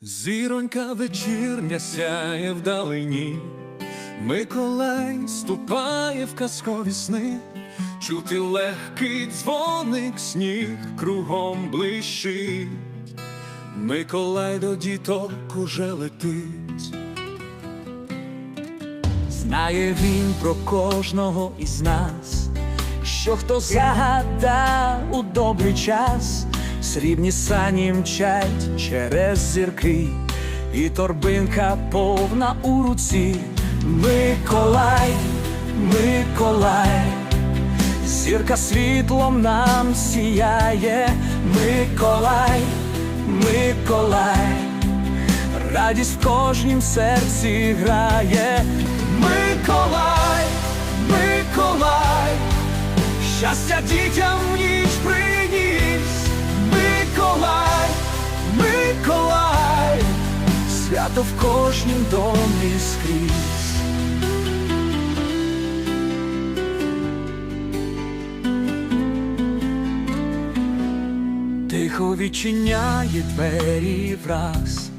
Зіронька вечірня сяє вдалині, Миколай ступає в казкові сни, чути легкий дзвоник, сніг кругом блищить, Миколай до діток уже летить. Знає він про кожного із нас, що хто загадав у добрий час, срібні сані мчать через зірки, і торбинка повна у руці. Миколай, Миколай, зірка світлом нам сіяє, Миколай, Миколай. Радість в кожнім серці грає. Миколай, Миколай, щастя дітям в свято в кожнім домі скрізь. Тихо відчиняє двері враз,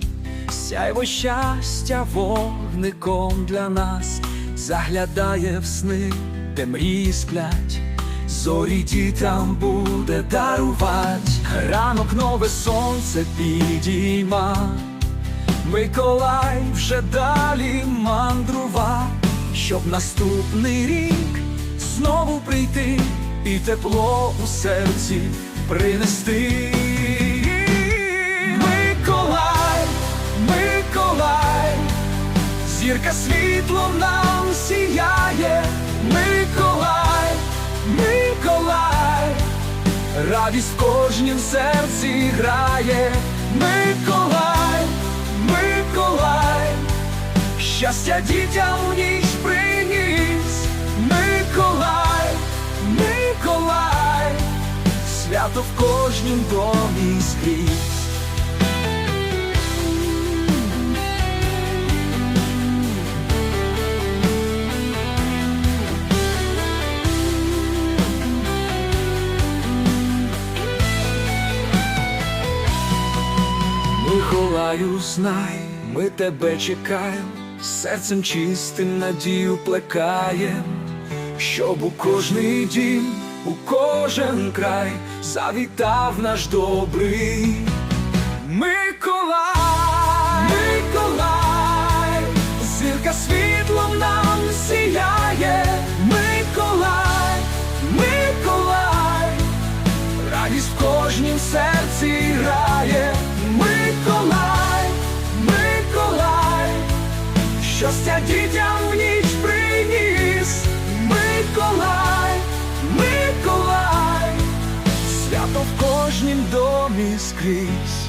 сяйво щастя вогником для нас. Заглядає в сни, де мрії сплять, зорі дітям буде дарувати, ранок нове сонце підійма, Миколай вже далі мандрува, щоб наступний рік знову прийти і тепло у серці принести. Миколай, Миколай, зірка світлом нам сіяє, Миколай, Миколай, радість в кожнім серці грає, Миколай, щастя дітям в ніч приніс, Миколай, Миколай, свято в кожнім домі скрізь. Миколаю, знай, ми тебе чекаємо, серцем чистим надію плекає, щоб у кожний дім, у кожен край завітав наш добрий Миколай, дітям в ніч приніс, Миколай, Миколай, свято в кожнім домі скрізь,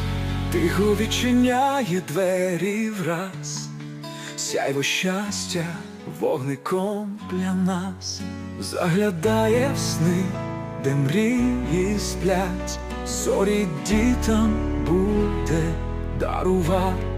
тихо відчиняє двері враз, сяйво щастя вогником для нас, заглядає в сни, де мрії сплять, зорі дітям буде дарувати.